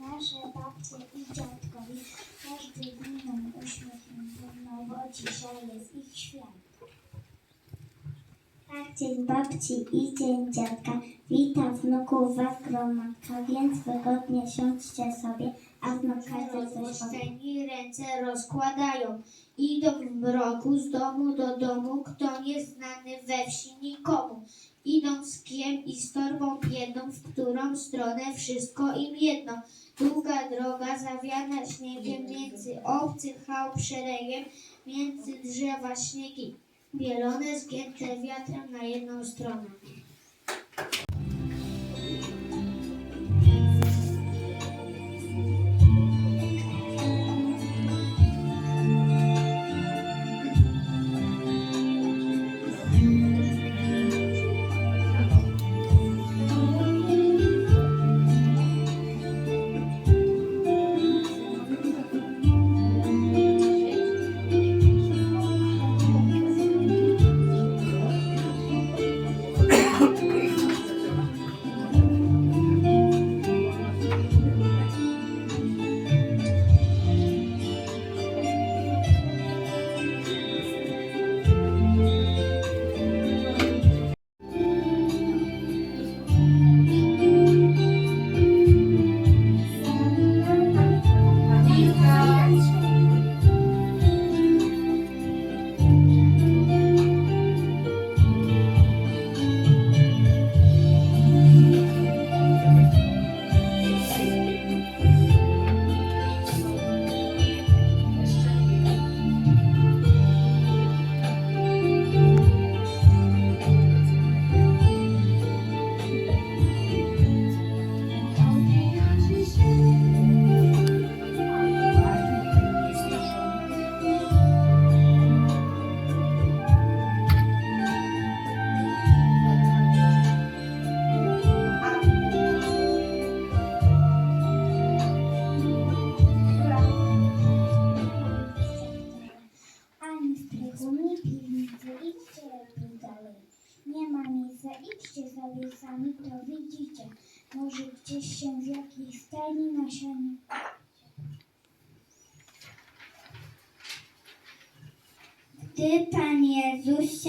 nasze babcie i dziadkowie, każdy miną uśmiechnięty, no bo dzisiaj jest ich święto. Tak, dzień babci i dzień dziadka, wita wnuków was gromadka, więc wygodnie siądźcie sobie, a znów każdy coś powie. Ręce rozkładają. Idą w mroku z domu do domu, kto nieznany we wsi nikomu. Idą z kiem i z torbą jedną, w którą stronę wszystko im jedno. Długa droga zawiana śniegiem, między obcych chałup szeregiem, między drzewa śniegi bielone, zgięte wiatrem na jedną stronę.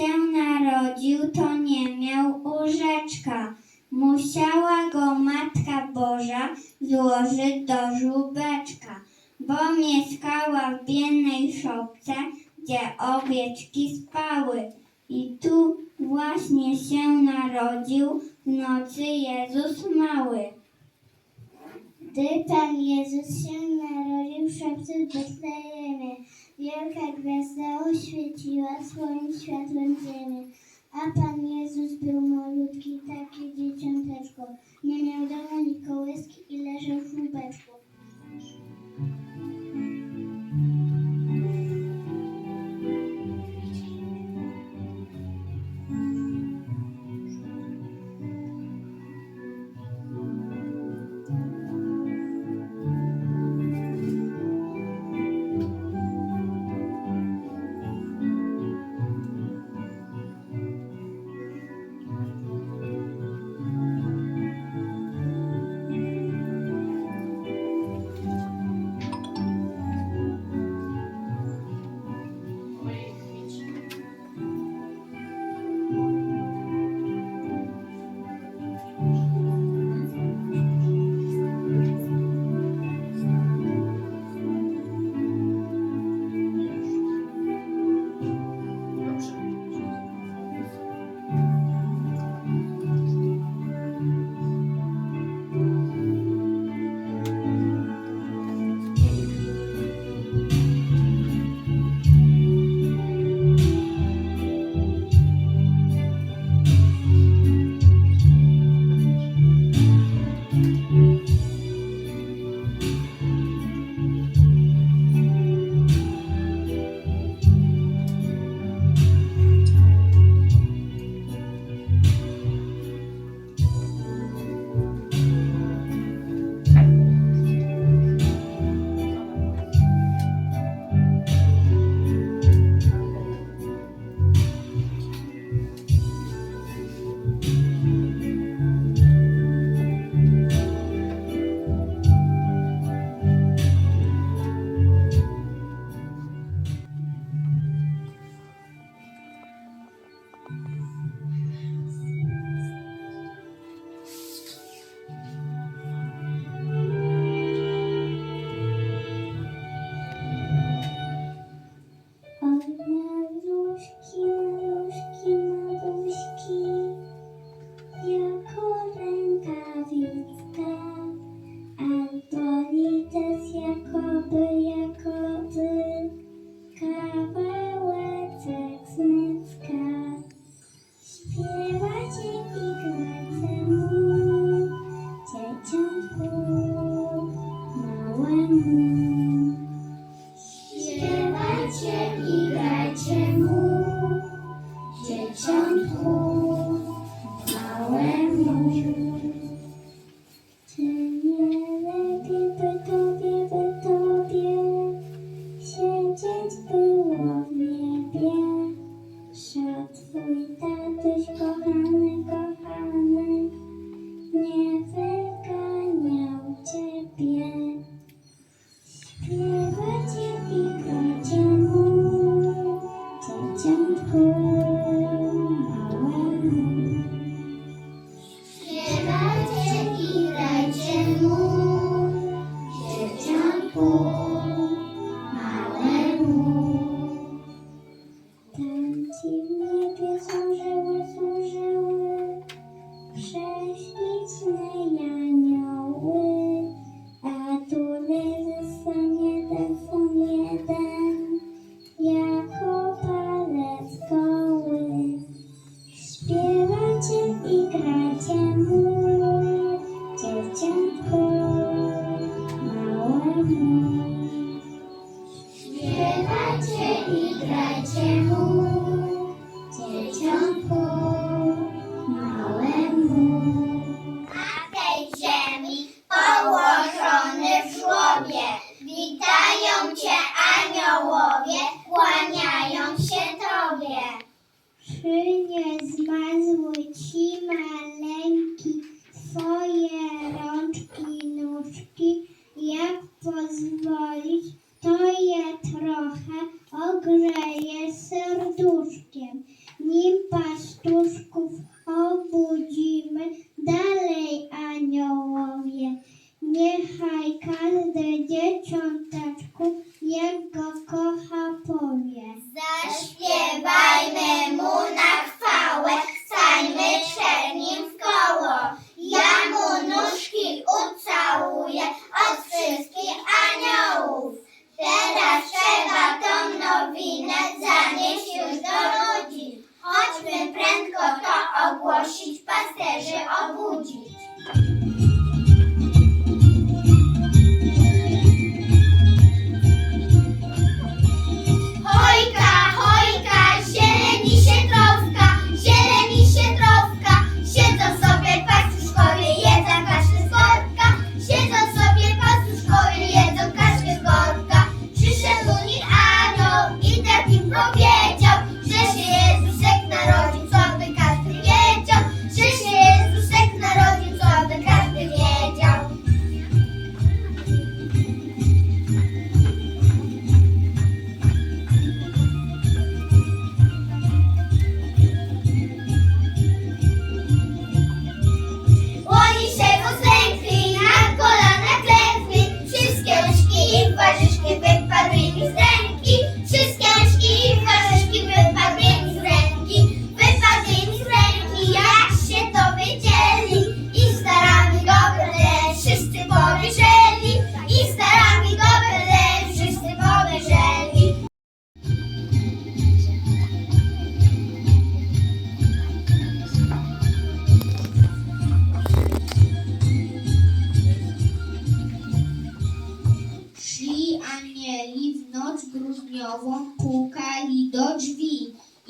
Się narodził, to nie miał łóżeczka. Musiała go Matka Boża złożyć do żółbeczka, bo mieszkała w biednej szopce, gdzie owieczki spały. I tu właśnie się narodził w nocy Jezus mały. Gdy Pan Jezus się narodził w szopce w wielka gwiazda oświeciła swoim światłem ziemię. A Pan Jezus był malutki, takie dzieciąteczko. Nie miał domu ani kołyski i leżał w żółbeczku. 江湖。Czy nie zmarzły ci maleńki twoje rączki, nóżki? Jak pozwolić, to je trochę ogrzeje serduszkiem. Nim pastuszków obudzimy, dalej aniołowie. Niechaj każde dzieciąteczku, jego kocha, powie. Zaśpiewajmy mu na chwałę, stańmy przed nim w koło. Ja mu nóżki ucałuję od wszystkich aniołów. Teraz trzeba tą nowinę zanieść już do ludzi. Chodźmy prędko to ogłosić, pasterzy ogłosić.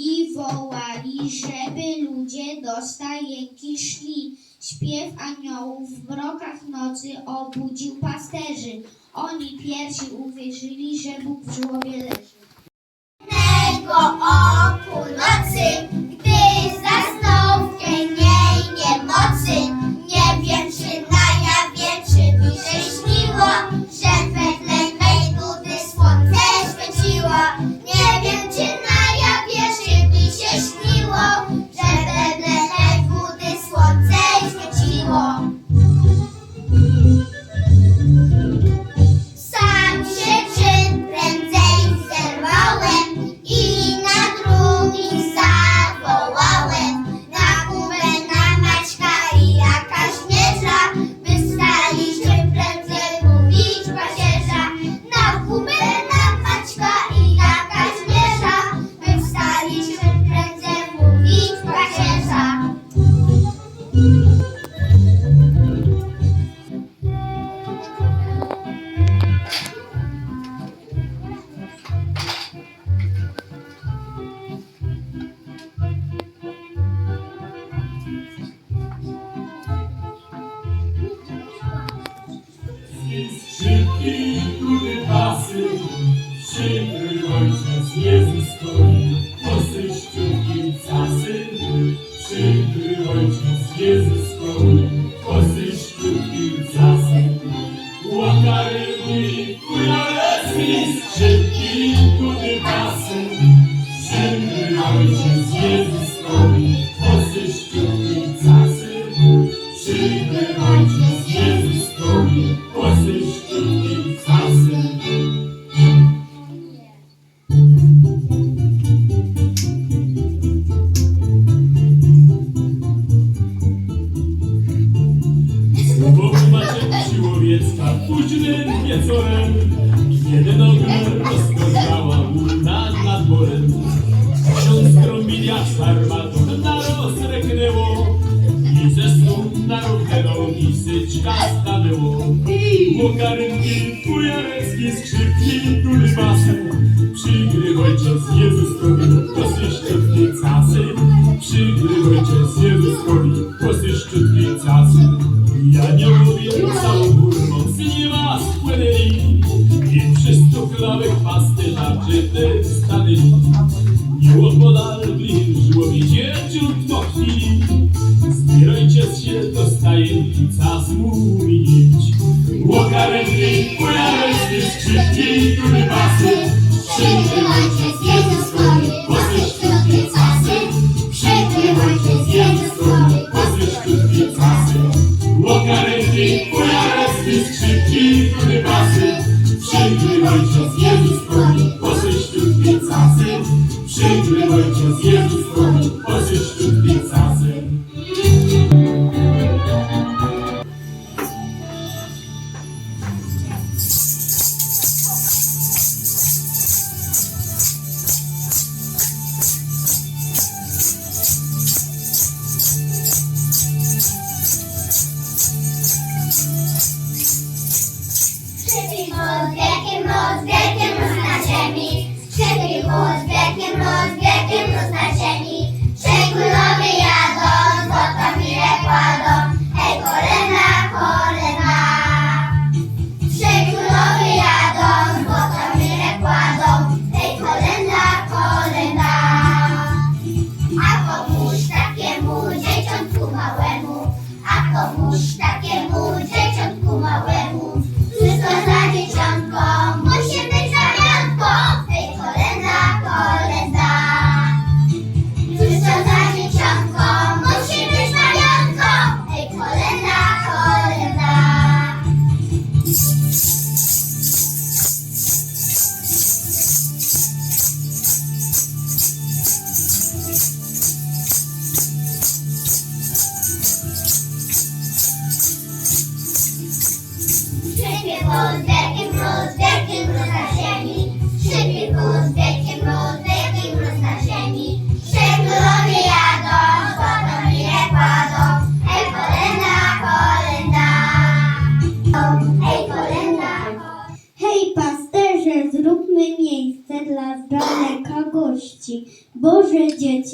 i wołali, żeby ludzie do stajenki szli. Śpiew aniołów w mrokach nocy obudził pasterzy. Oni pierwsi uwierzyli, że Bóg w żłobie leży. Tego oku nocy я гармату на розрикнемо, і засну на руке місячка станемо.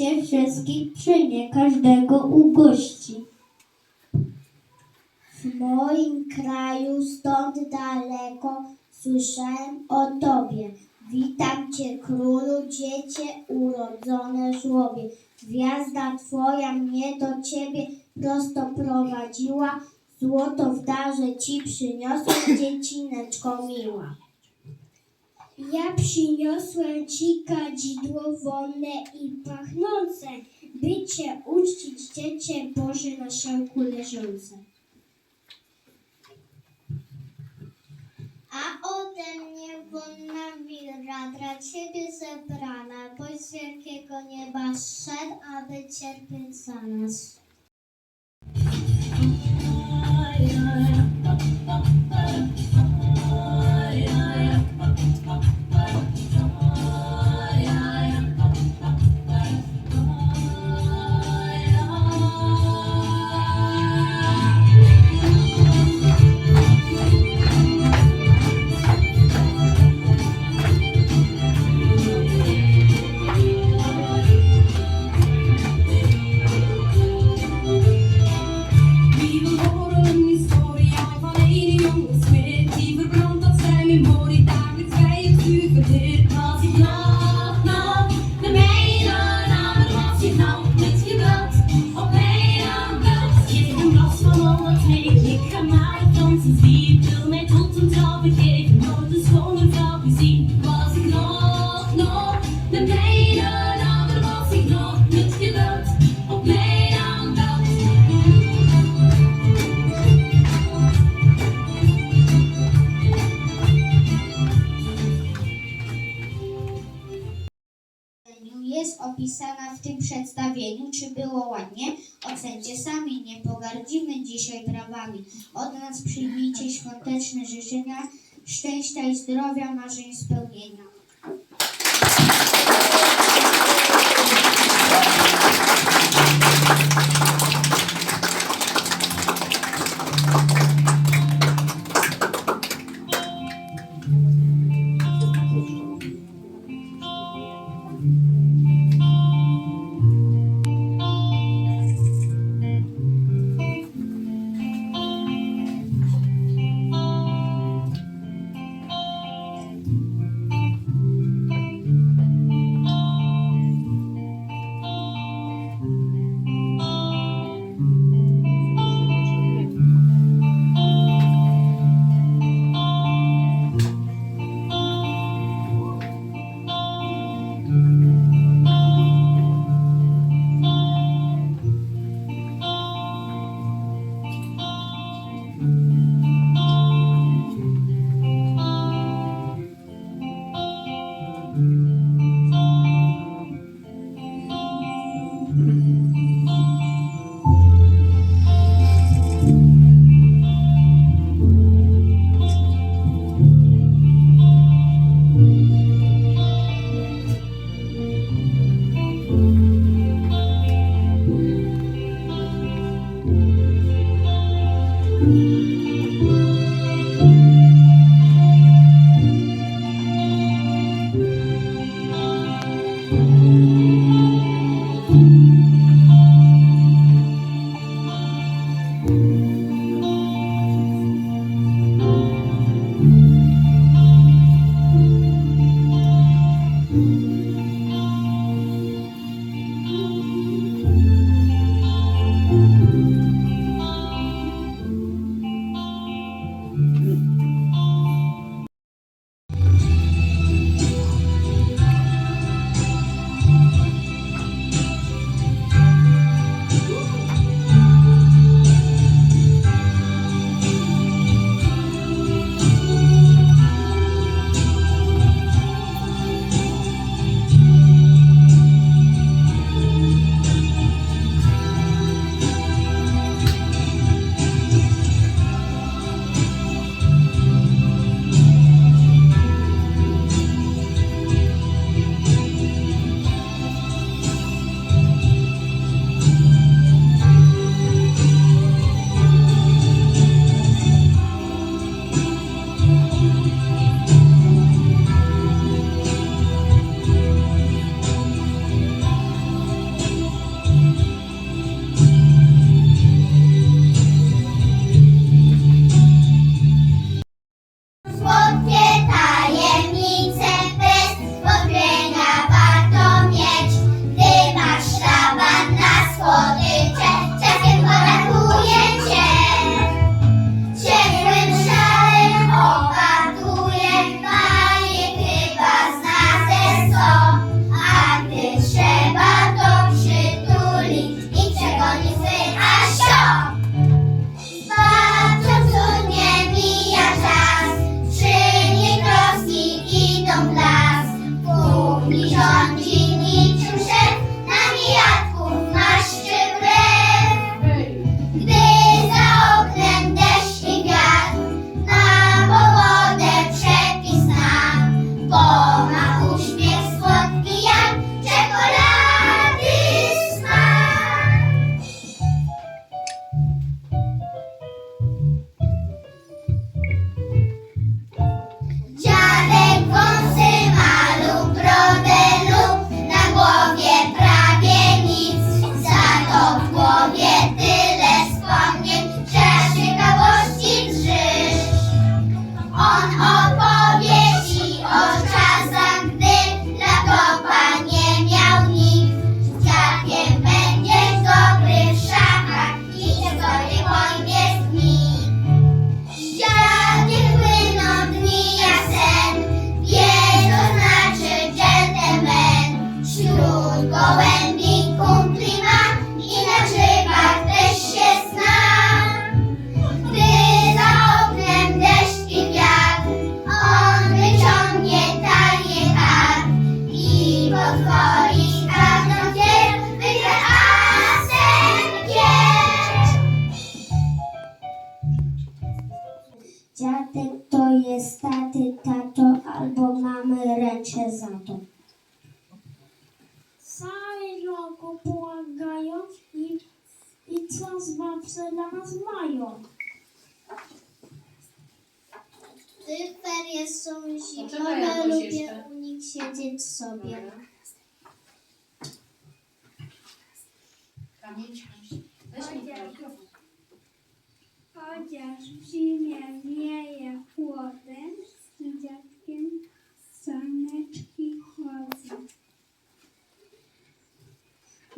się wszystkich przyjmie, każdego ugości. W moim kraju stąd daleko słyszałem o Tobie. Witam Cię, królu, dziecię urodzone w żłobie. Gwiazda Twoja mnie do Ciebie prosto prowadziła, złoto w darze Ci przyniosłem, dziecineczko miła. Ja przyniosłem ci kadzidło wonne i pachnące, by cię uczcić, dziecię Boże na szałku leżące. A ode mnie wonna wira dla ciebie zebrana, boś z wielkiego nieba szedł, aby cierpieć za nas. nie pogardzimy dzisiaj prawami. Od nas przyjmijcie świąteczne życzenia szczęścia i zdrowia, marzeń spełnienia.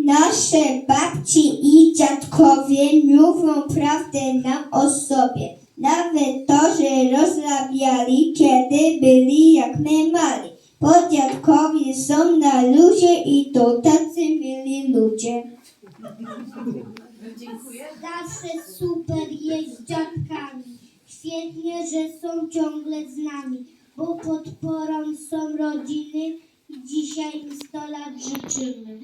Nasze babci i dziadkowie mówią prawdę nam o sobie. Nawet to, że rozrabiali, kiedy byli jak my mali. Bo dziadkowie są na luzie i to tacy mili ludzie. Dziękuję. Zawsze super jest z dziadkami. Świetnie, że są ciągle z nami, bo podporą są rodziny i dzisiaj im 100 lat życzymy.